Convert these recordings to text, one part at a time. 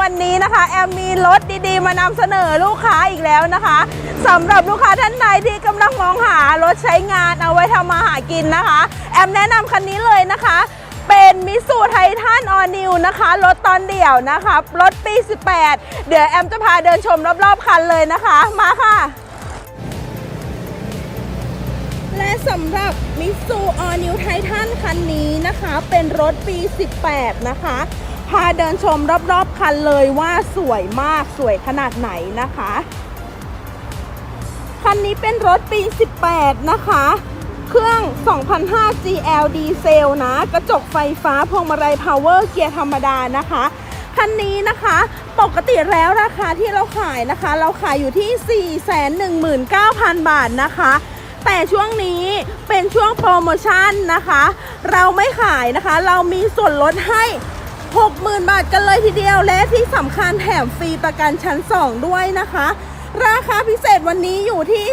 วันนี้นะคะ แอมมีรถดีๆ มานำเสนอลูกค้าอีกแล้วนะคะสำหรับลูกค้าท่านใดที่กำลังมองหารถใช้งานเอาไว้ทำมาหากินนะคะ แอมแนะนำคันนี้เลยนะคะ เป็นมิสูไททันออนิวนะคะ รถตอนเดี่ยวนะคะ รถปี 18 เดี๋ยวแอมจะพาเดินชมรอบๆคันเลยนะคะ มาค่ะและสำหรับมิสูออนิวไททันคันนี้นะคะ เป็นรถปี 18 นะคะ พาเดินชมรอบๆคันเลยว่าสวยมากสวยขนาดไหนนะคะ คันนี้เป็นรถปี 18 นะคะ เครื่อง 2005 GL ดีเซลนะ กระจกไฟฟ้าพวงมาลัยพาวเวอร์เกียร์ธรรมดานะคะ คันนี้นะคะ ปกติแล้วราคาที่เราขายนะคะ เราขายอยู่ที่ 419,000 บาทนะคะแต่ช่วงนี้เป็นช่วงโปรโมชั่นนะคะ เราไม่ขายนะคะ เรามีส่วนลดให้ 60,000 บาทกันเลยทีเดียว และที่สำคัญแถมฟรีประกันชั้น 2 ด้วยนะคะ ราคาพิเศษวันนี้อยู่ที่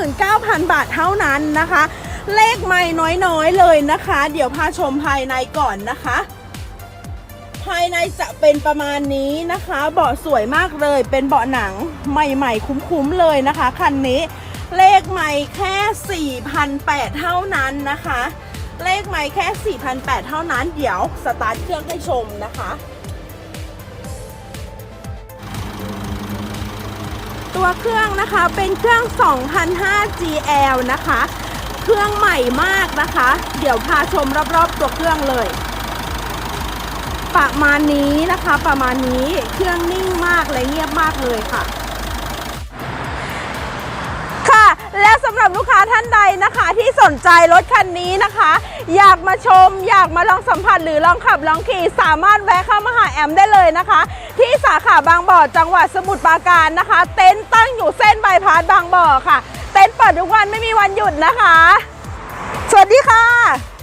359,000 บาทเท่านั้นนะคะ เลขไม่น้อยๆเลยนะคะ เดี๋ยวพาชมภายในก่อนนะคะภายในจะเป็นประมาณนี้นะคะ เบาะสวยมากเลย เป็นเบาะหนังใหม่ๆ คุ้มๆเลยนะคะ คันนี้เลขไม่แค่ 4,800 เท่านั้นนะคะ เลขไม่แค่ 4,800 เท่านั้น เดี๋ยวสตาร์ทเครื่องให้ชมนะคะ ตัวเครื่องนะคะเป็นเครื่อง2005 GL นะคะ เครื่องใหม่มากนะคะ เดี๋ยวพาชมรอบๆตัวเครื่องเลย ประมาณนี้นะคะ ประมาณนี้ เครื่องนิ่งมากเลยเงียบมากเลยค่ะ และสำหรับลูกค้าท่านใดนะคะที่สนใจรถคันนี้นะคะ อยากมาชม อยากมาลองสัมผัสหรือลองขับลองขี่ สามารถแวะเข้ามาหาแอมได้เลยนะคะ ที่สาขาบางบ่อจังหวัดสมุทรปราการนะคะ เต็นต์ตั้งอยู่เส้นบายพาสบางบ่อค่ะ เต็นต์เปิดทุกวันไม่มีวันหยุดนะคะ สวัสดีค่ะ